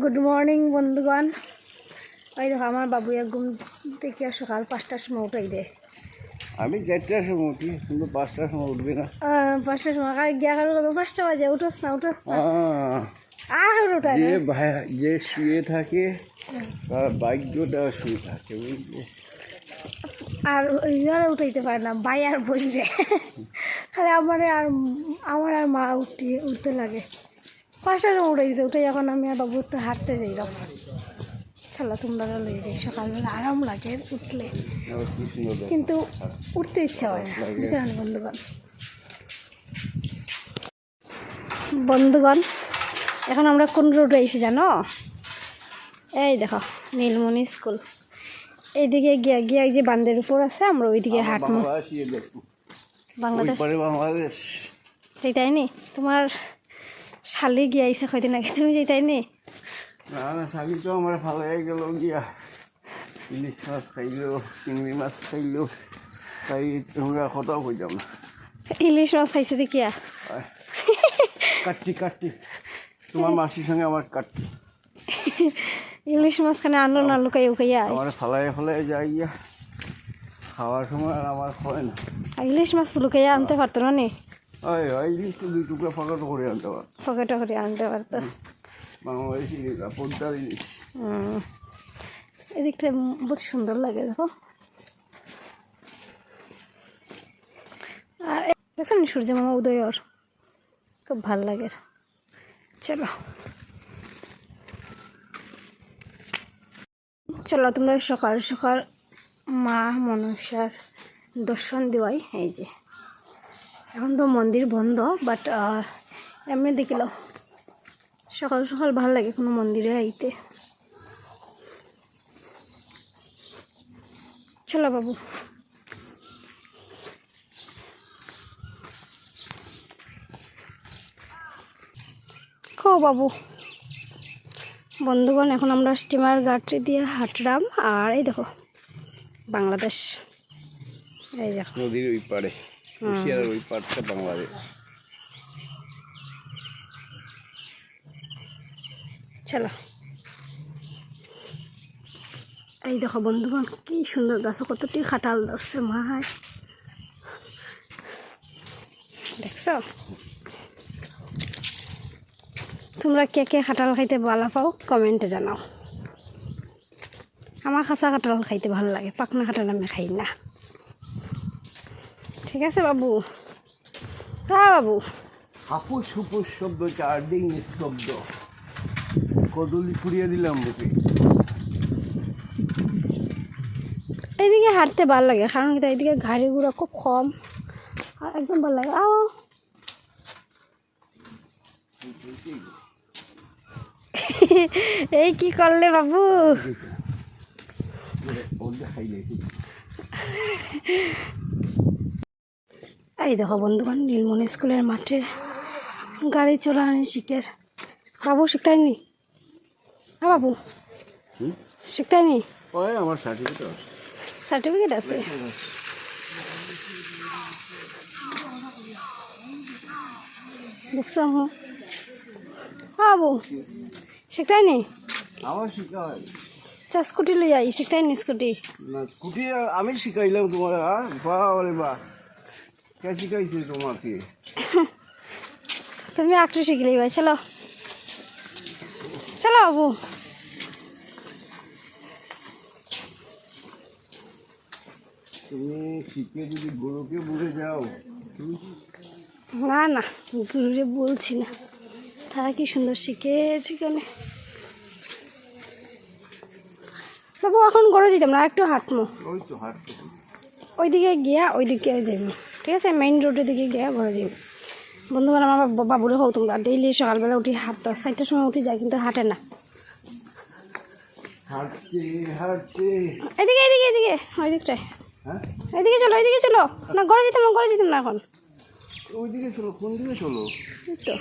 Good morning বন্ধুগণ। ওই দেখো আমার বাবু ঘুম থেকে সকাল পাঁচটার সময় উঠাই দেয় আমি চারটার সময় উঠি কিন্তু পাঁচটার সময় উঠবি না। পাঁচটার সময়। আর গিয়া কারও পাঁচটা বাজে উঠোস না উঠোস না। আর উঠায় যে ভাই যে শুয়ে থাকে তার ভাগ্যটা শুয়ে থাকে বুঝলি? আর ইয়ারা উঠাইতে পারে না ভাই আর বই রে। খালি আমার আর আমার আর মা উঠতে উঠতে লাগে। পাঁচটার সময় উঠে দিতে উঠে এখন আমি আর বাবু একটু হাঁটতে যাই রকম চলো তোমরা লই যাই সকালবেলা আরাম লাগে উঠলে। কিন্তু উঠতে ইচ্ছা হয় না বন্ধুগণ। বন্ধুগণ এখন আমরা কোন রোডে এসে জানো? এই দেখো নীলমণি স্কুল। এইদিকে গিয়া গিয়া যে বান্ধের উপর আছে আমরা ওইদিকে হাঁটবো। বাংলাদেশ বাংলাদেশ? যেটাই নি? তোমার শালি গিয়া আইসে কয়দিন আগে তুমি যেটাই নি? না না শালি তো আমার ভালো হয়ে গেল গিয়া। ইলিশ মাছ খাইলো চিংড়ি মাছ খাইলো তাই তোমরা কোথাও কইতাম না ইলিশ মাছ খাইছে দেখিয়া। কাটটি কাটটি। তোমার মাসির সঙ্গে আমার কাটটি। ইলিশ মাছ খানে আনলো না লুকাই উকাইয়া আমার ফালাই ফালাই যাই গিয়া। খাওয়ার সময় আর আমার হয় না। ইলিশ মাছ লুকাইয়া আনতে পারতো না নি? দুই টুকরা ফাঁকা করে আনতে পার। পকেটে করে আনতে পারতো। বাংলাদেশ পদ্মার ইলিশ এদিকটা বহুত সুন্দর লাগে দেখো। আর এ- দেখছ নি সূর্য মামা উদয় ওর খুব ভালো লাগে। চলো। চলো তোমরা সকাল সকাল মা মনসার দর্শন দেওয়াই এই যে। এখন তো মন্দির বন্ধ বাট এমনি দেখিল সকাল সকাল ভালো লাগে কোনো মন্দিরে আইতে। চলো বাবু। খো বাবু। বন্ধুগণ, এখন আমরা স্টিমার গাড়ি দিয়ে হাঁটলাম, আর এই দেখো, বাংলাদেশ। এই দেখো। নদীর ওই পারে এশিয়ার ওই পারটা বাংলাদেশ চলো। এই দেখো বন্ধুগণ কি সুন্দর গাছ কতটি খাটাল ধরছে মায় দেখছ? তোমরা কে কে খাটাল খাইতে ভালো পাও কমেন্টে জানাও। আমার খাঁচা কাঁঠাল খাইতে ভালো লাগে পাকনা খাটাল আমি খাই না। ঠিক আছে বাবু। হ্যাঁ বাবু। হাপুস হুপুস শব্দ চারদিন নিস্তব্ধ। কদলি পুড়িয়ে দিলাম বুকে এইদিকে হাঁটতে ভালো লাগে কারণ কি এইদিকে গাড়ি ঘোড়া খুব কম। আর একদম ভালো লাগে। আও। এই কি করলে বাবু? খাইলে এই দেখো বন্ধুগণ নীলমণি স্কুলের মাঠে গাড়ি চলানি শিখে। বাবু শিখতাইনি হ্যাঁ বাবু? শিখতাইনি আমার সার্টিফিকেট সার্টিফিকেট আছে। দেখছ হ্যাঁ বাবু। শিখতাইনি আমার শিখা হয় চা স্কুটি লই আই শিখতাইনি স্কুটি? না স্কুটি আমি শিখাইলাম তোমার আর বাবা বা। কে শিখাইছে তোমাকে তুমি একটু শিখলে ভাই চলো চলো বাবু তুমি শিখে যদি গরুকে বুঝে যাও না না গুরুরে বলছি না তারা কি সুন্দর শিখে সেখানে বাবু এখন গড়ে দিতাম না একটু হাঁটমো ওই তো হাঁটতে ওইদিকে গিয়া ওইদিকে যাইব ঠিক আছে মেইন রোডের দিকে গিয়া ঘরে যাইব বন্ধুগণ আমার বাবা- বাবুরে হোক তোমরা। ডেইলি সকালবেলা উঠি হাঁটতে চারটার সময় উঠি যায় কিন্তু হাঁটে না। এদিকে এদিকে এদিকে ওই দিকটায়। হ্যাঁ? এদিকে চলো এদিকে চলো। না ঘরে যেতাম না ঘরে যেতাম না এখন। ওইদিকে চলো কোন দিকে চলো? তো।